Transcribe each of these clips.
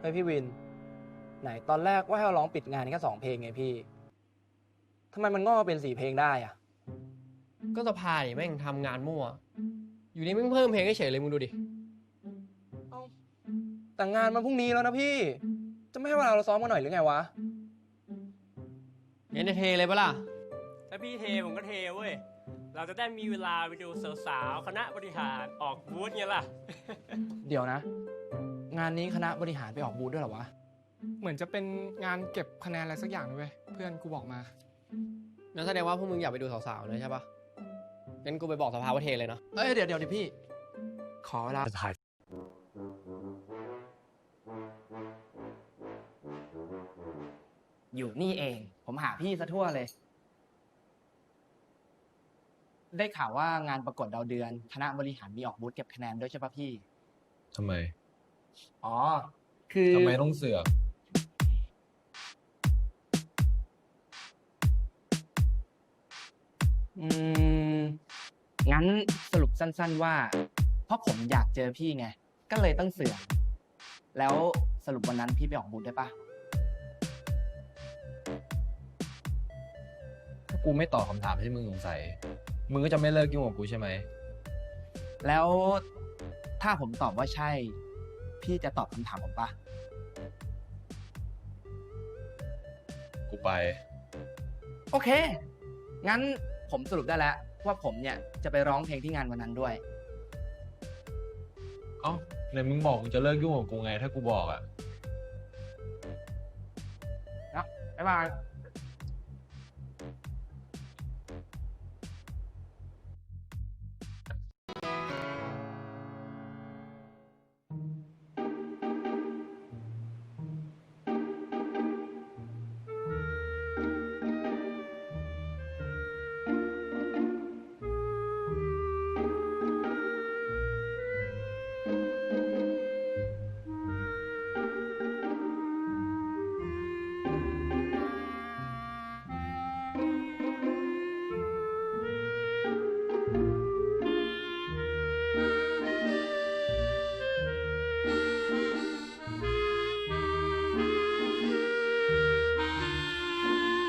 เฮ้ยพี่วิน ไหนตอนแรกว่าให้เราร้องปิดงานแค่สองเพลงไงพี่ทำไมมันงอกมาเป็นสี่เพลงได้อะก็สภาดิแม่งทำงานมั่ว อยู่นี่แม่งเพิ่มเพลงให้เฉยเลยมึงดูดิ เอ้าแต่งานมันพรุ่งนี้แล้วนะพี่ จะไม่ให้เวลาเราซ้อมกันหน่อยหรือไงวะเอ็นเทเลยปะล่ะ ถ้าพี่เทผมก็เทเว้ย เราจะได้มีเวลาไปดูสาวๆ คณะบริหารออกบูธไงล่ะ เดี๋ยวนะ งานนี้คณะบริหารไปออกบูธด้วยเหรอวะ เหมือนจะเป็นงานเก็บคะแนนอะไรสักอย่างด้วยเพื่อนกูบอกมา นั่นแสดงว่าพวกมึงอยากไปดูสาวๆเลยใช่ปะงั้นกูไปบอกสภาว่าเทเลยเนาะ เอ้ยเดี๋ยวเดี๋ยวดิพี่ ขอเวลาอยู่นี่เอง ผมหาพี่ซะทั่วเลย ได้ข่าวว่างานประกวดดาวเดือน คณะบริหารมีออกบูธเก็บคะแนนด้วยใช่ปะพี่ ทำไม อ๋อ คือทำไมต้องเสือกอืมงั้นสรุปสั้น ๆว่า เพราะผมอยากเจอพี่ไง ก็เลยต้องเสือกแล้วสรุปวันนั้นพี่ไปออกบูธได้ปะถ้ากูไม่ตอบคำถามที่มึงสงสัย มึงก็จะไม่เลิกยุ่งกับกูใช่ไหม แล้วถ้าผมตอบว่าใช่ พี่จะตอบคำถามผมปะกูไป โอเค งั้นผมสรุปได้แล้ว ว่าผมเนี่ยจะไปร้องเพลงที่งานวันนั้นด้วย เอ้าไหนมึงบอกมึงจะเลิกยุ่งกับกูไงถ้ากูบอกอะบ๊ายบาย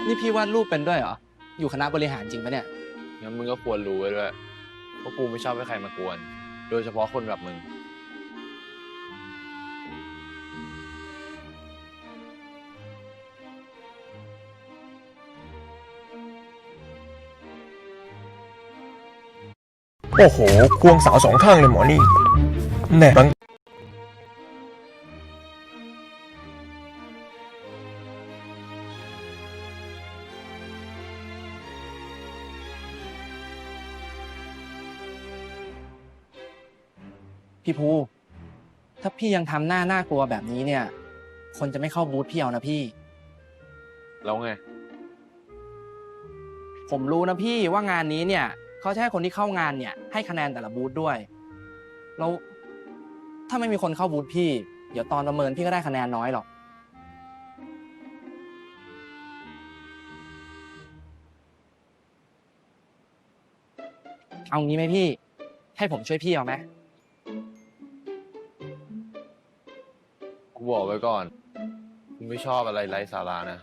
นี่พี่วาดรูปเป็นด้วยเหรอ อยู่คณะบริหารจริงปะเนี่ย งั้นมึงก็ควรรู้ไว้ด้วยเพราะกูไม่ชอบให้ใครมากวน โดยเฉพาะคนแบบมึง โอ้โห ควงสาวสองข้างเลยหมอนี่แน่บาง พี่ภู ถ้าพี่ยังทำหน้าน่ากลัวแบบนี้เนี่ย คนจะไม่เข้าบูธพี่เอานะพี่ แล้วไง ผมรู้นะพี่ว่างานนี้เนี่ยเขาจะให้คนที่เข้างานเนี่ย ให้คะแนนแต่ละบูธด้วย แล้วถ้าไม่มีคนเข้าบูธพี่ เดี๋ยวตอนประเมินพี่ก็ได้คะแนนน้อยหรอก เอางี้ไหมพี่ ให้ผมช่วยพี่เอาไหม บอกไว้ก่อนกูไม่ชอบอะไรไร้สาระนะ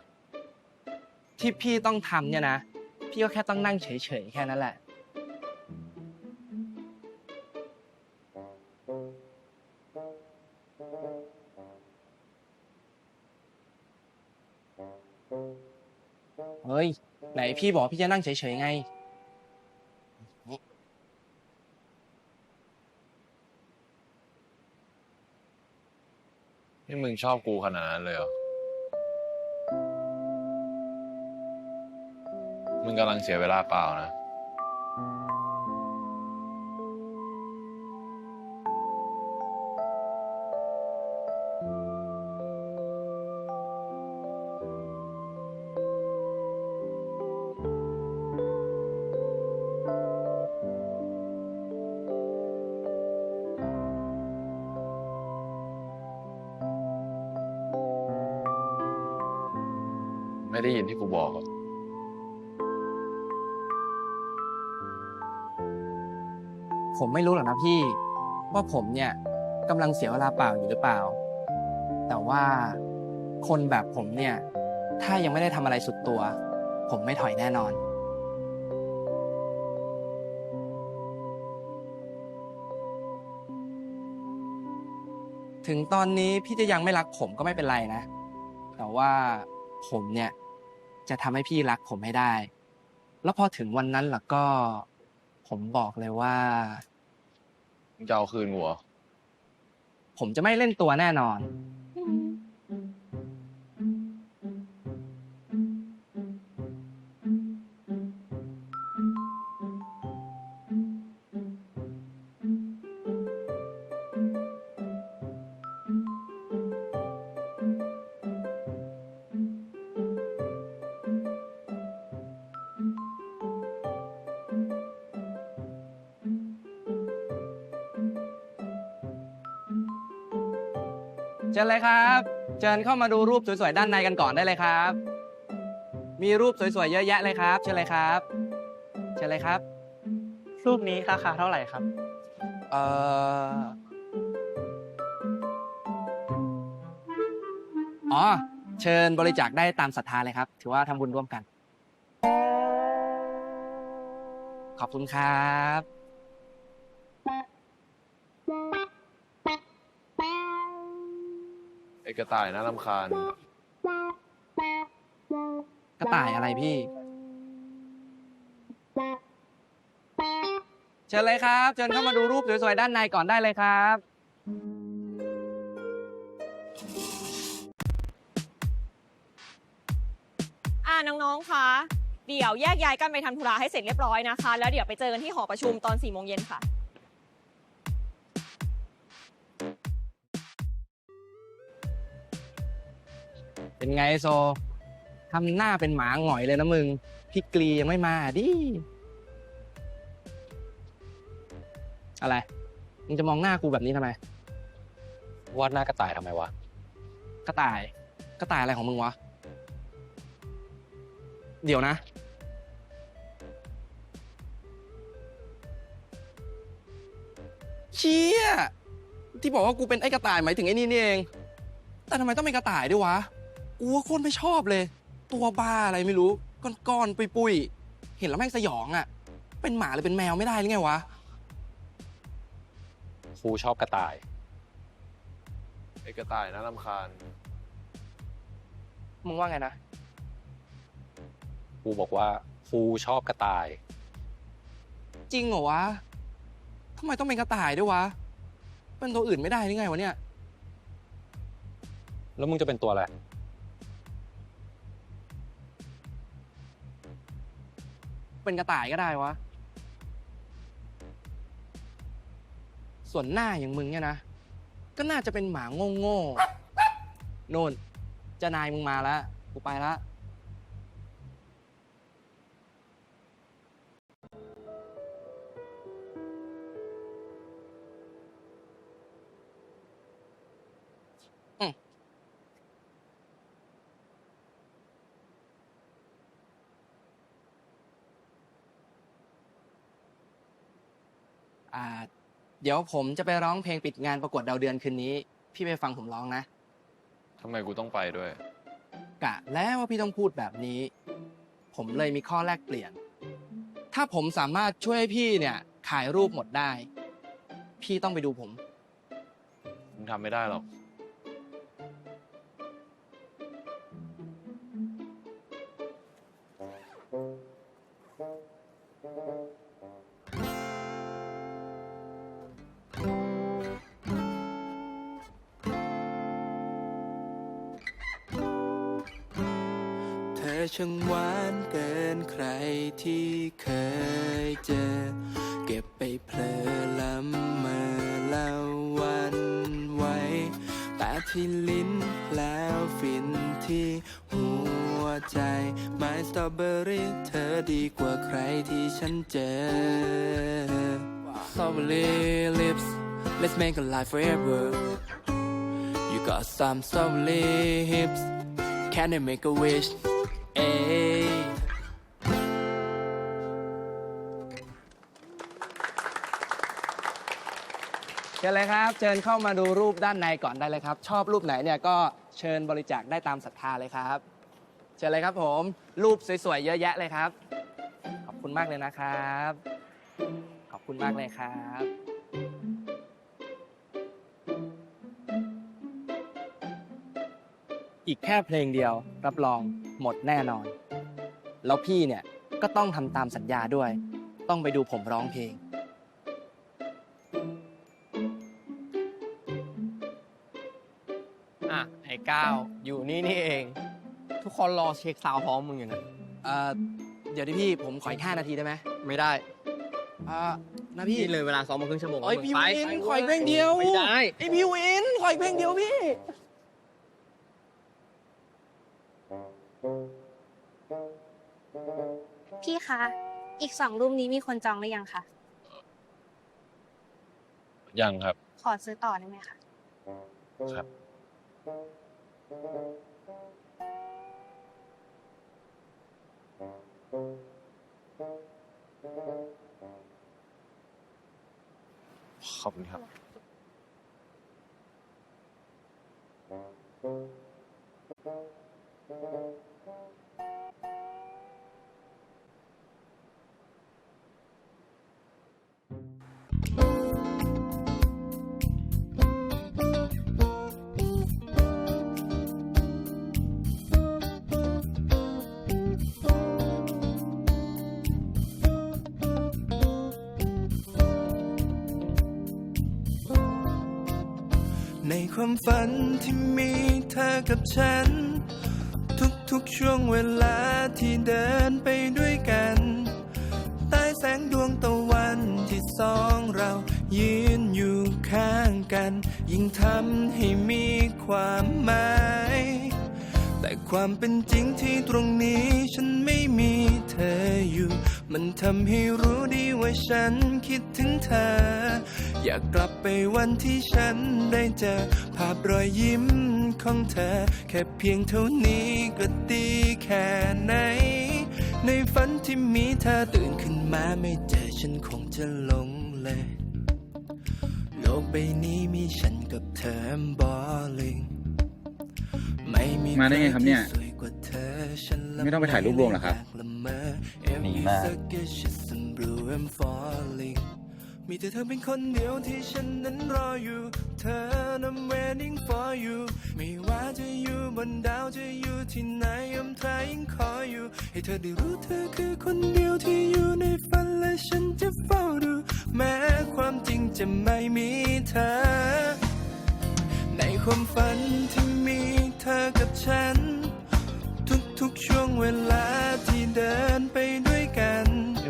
ที่พี่ต้องทำเนี่ยนะ พี่ก็แค่ต้องนั่งเฉยๆ แค่นั้นแหละ เฮ้ย ไหนพี่บอกพี่จะนั่งเฉยๆไง งชอบกูขนาดนั้นเลยเหรอ มึงกำลังเสียเวลาเปล่านะ ไม่ได้ยินที่กูบอกอผมไม่รู้หรอกนะพี่ ว่าผมเนี่ยกำลังเสียเวลาเปล่าอยู่หรือเปล่า แต่ว่าคนแบบผมเนี่ย ถ้ายังไม่ได้ทำอะไรสุดตัว ผมไม่ถอยแน่นอน ถึงตอนนี้พี่จะยังไม่รักผมก็ไม่เป็นไรนะ แต่ว่าผมเนี่ย จะทำให้พี่รักผมให้ได้ แล้วพอถึงวันนั้นล่ะก็ ผมบอกเลยว่า มึงจะเอาคืนกูเหรอ ผมจะไม่เล่นตัวแน่นอน เชิญเลยครับ เชิญเข้ามาดูรูปสวยๆด้านในกันก่อนได้เลยครับ มีรูปสวยๆเยอะแยะเลยครับเชิญเลยครับ เชิญเลยครับ รูปนี้ราคาเท่าไหร่ครับ เอ่ออ๋อ เชิญบริจาคได้ตามศรัทธาเลยครับ ถือว่าทำบุญร่วมกัน ขอบคุณครับ ไอ้กระต่ายน่ารำคาญกระต่ายอะไรพี่ เชิญเลยครับ เชิญเข้ามาดูรูปสวยๆด้านในก่อนได้เลยครับ อ่าน้องๆคะเดี๋ยวแยกย้ายกันไปทำธุระให้เสร็จเรียบร้อยนะคะ แล้วเดี๋ยวไปเจอกันที่หอประชุมตอน4ี่โมงเย็นค่ะ เป็นไงโซทำหน้าเป็นหมาหงอยเลยนะมึง พี่กรียังไม่มาดิ อะไร มึงจะมองหน้ากูแบบนี้ทำไม วาดหน้ากระต่ายทำไมวะ กระต่าย กระต่ายอะไรของมึงวะ เดี๋ยวนะ เชี่ย ที่บอกว่ากูเป็นไอ้กระต่ายหมายถึงไอ้นี่นี่เอง แต่ทำไมต้องเป็นกระต่ายด้วยวะ กูว่าโคตรไม่ชอบเลย ตัวบ้าอะไรไม่รู้ก้อนๆปุยๆเห็นแล้วแม่งสยองอะ่ะ เป็นหมาหรือเป็นแมวไม่ได้หรือไงวะครูชอบกระต่าย ไอ้กระต่ายน่ารำคาญมึงว่าไงนะครูบอกว่าครูชอบกระต่าย จริงเหรอวะทำไมต้องเป็นกระต่ายด้วยวะเป็นตัวอื่นไม่ได้หรือไงวะเนี่ย แล้วมึงจะเป็นตัวอะไร เป็นกระต่ายก็ได้วะ ส่วนหน้าอย่างมึงเนี่ยนะ ก็น่าจะเป็นหมาโง่ๆโน่นเจ้านายมึงมาแล้ว กูไปแล้ว อ่า เดี๋ยวผมจะไปร้องเพลงปิดงานประกวดดาวเดือนคืนนี้ พี่ไปฟังผมร้องนะ ทำไมกูต้องไปด้วย กะแล้วว่าพี่ต้องพูดแบบนี้ ผมเลยมีข้อแลกเปลี่ยน ถ้าผมสามารถช่วยให้พี่เนี่ยขายรูปหมดได้ พี่ต้องไปดูผม มึงทำไม่ได้หรอก ช่างหวานเกินใครที่เคยเจอ เก็บไปเพลอลำมื่อละวันไว้แต่ที่ลิ้นแล้วฟินที่หัวใจไม้สตรอเบอรี่เธอดีกว่าใครที่ฉันเจอ Strawberry lips let's make a life forever you got some strawberry hips can I make a wish Ayy. เชิญเลยครับ เชิญเข้ามาดูรูปด้านในก่อนได้เลยครับ ชอบรูปไหนเนี่ยก็เชิญบริจาคได้ตามศรัทธาเลยครับ เชิญเลยครับผม รูปสวยๆ เยอะแยะเลยครับ ขอบคุณมากเลยนะครับ ขอบคุณมากเลยครับ อีกแค่เพลงเดียวรับรอง หมดแน่นอน แล้วพี่เนี่ยก็ต้องทำตามสัญญาด้วย ต้องไปดูผมร้องเพลง อะ ไอ้ก้าวอยู่นี่นี่เอง ทุกคนรอเช็คซาวด์พร้อมมึงอยู่นะเอ่อเดี๋ยวดิพี่ผมขออีกห้านาทีได้ไหมไม่ได้อ่านะพี่พี่เลยเวลาซ้อมมาครึ่งชั่วโมงโอ้ยมึงพี่ไปวินขออีกเพลงเดียว ไม่ได้ ไอพี่วินขออีกเพลงเดียวพี่ พี่คะ อีกสองรูปนี้มีคนจองหรือยังคะ ยังครับ ขอซื้อต่อได้ไหมคะ ครับ ขอบคุณครับใน ความฝันที่มีเธอกับฉัน ทุกๆช่วงเวลาที่เดินไปด้วยกันใต้แสงดวงตะวันที่สองเรายืนอยู่ข้างกัน ยิ่งทำให้มีความหมาย แต่ความเป็นจริงที่ตรงนี้ฉันไม่มีเธออยู่ มันทำให้รู้ดีว่าฉันคิดถึงเธอ อยากกลับไปวันที่ฉันได้เจอ ภาพรอยยิ้มของเธอ แค่เพียงเท่านี้ก็ดีแค่ไหน ในฝันที่มีเธอตื่นขึ้นมาไม่เจอฉันคงจะหลงเลย โลกใบนี้มีฉันกับเธอบอลิงไม่มีมาได้ไงครับเนี่ย ไม่ต้องไปถ่ายรูปรวมเหรอครับ มาก falling มีแต่เธอเป็นคนเดียวที่ฉันนั้นรออยู่ เธอ I'm waiting for you ไม่ว่าจะอยู่บนดาวจะอยู่ที่ไหน I'm trying call you ให้เธอได้รู้เธอคือคนเดียวที่อยู่ในฝันและฉันจะเฝ้าดู แม้ความจริงจะไม่มีเธอ ในความฝันที่มีเธอกับฉัน ทุกๆช่วงเวลาที่เดินไปด้วย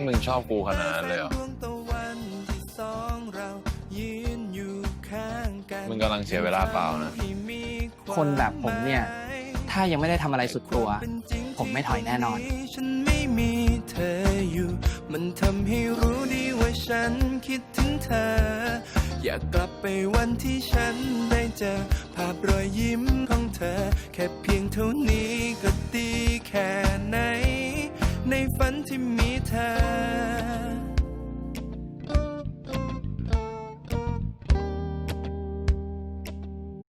มึงชอบกูขนาดนั้นเลยเหรอดวงตะวันที่สองเรายืนอยู่ข้างกันมึงกำลังเสียเวลาเปล่านะให้มีวามคนแบบผมเนี่ย ถ้ายังไม่ได้ทำอะไรสุดตัว ผมไม่ถอยแน่นอน ฉันไม่มีเธออยู่ มันทำให้รู้ดีว่าฉันคิดถึงเธอ อยากกลับไปวันที่ฉันได้เจอ ภาพรอยยิ้มของเธอ แค่เพียงเท่านี้ก็ดีแค่ไหน ในฝันที่มีเธอ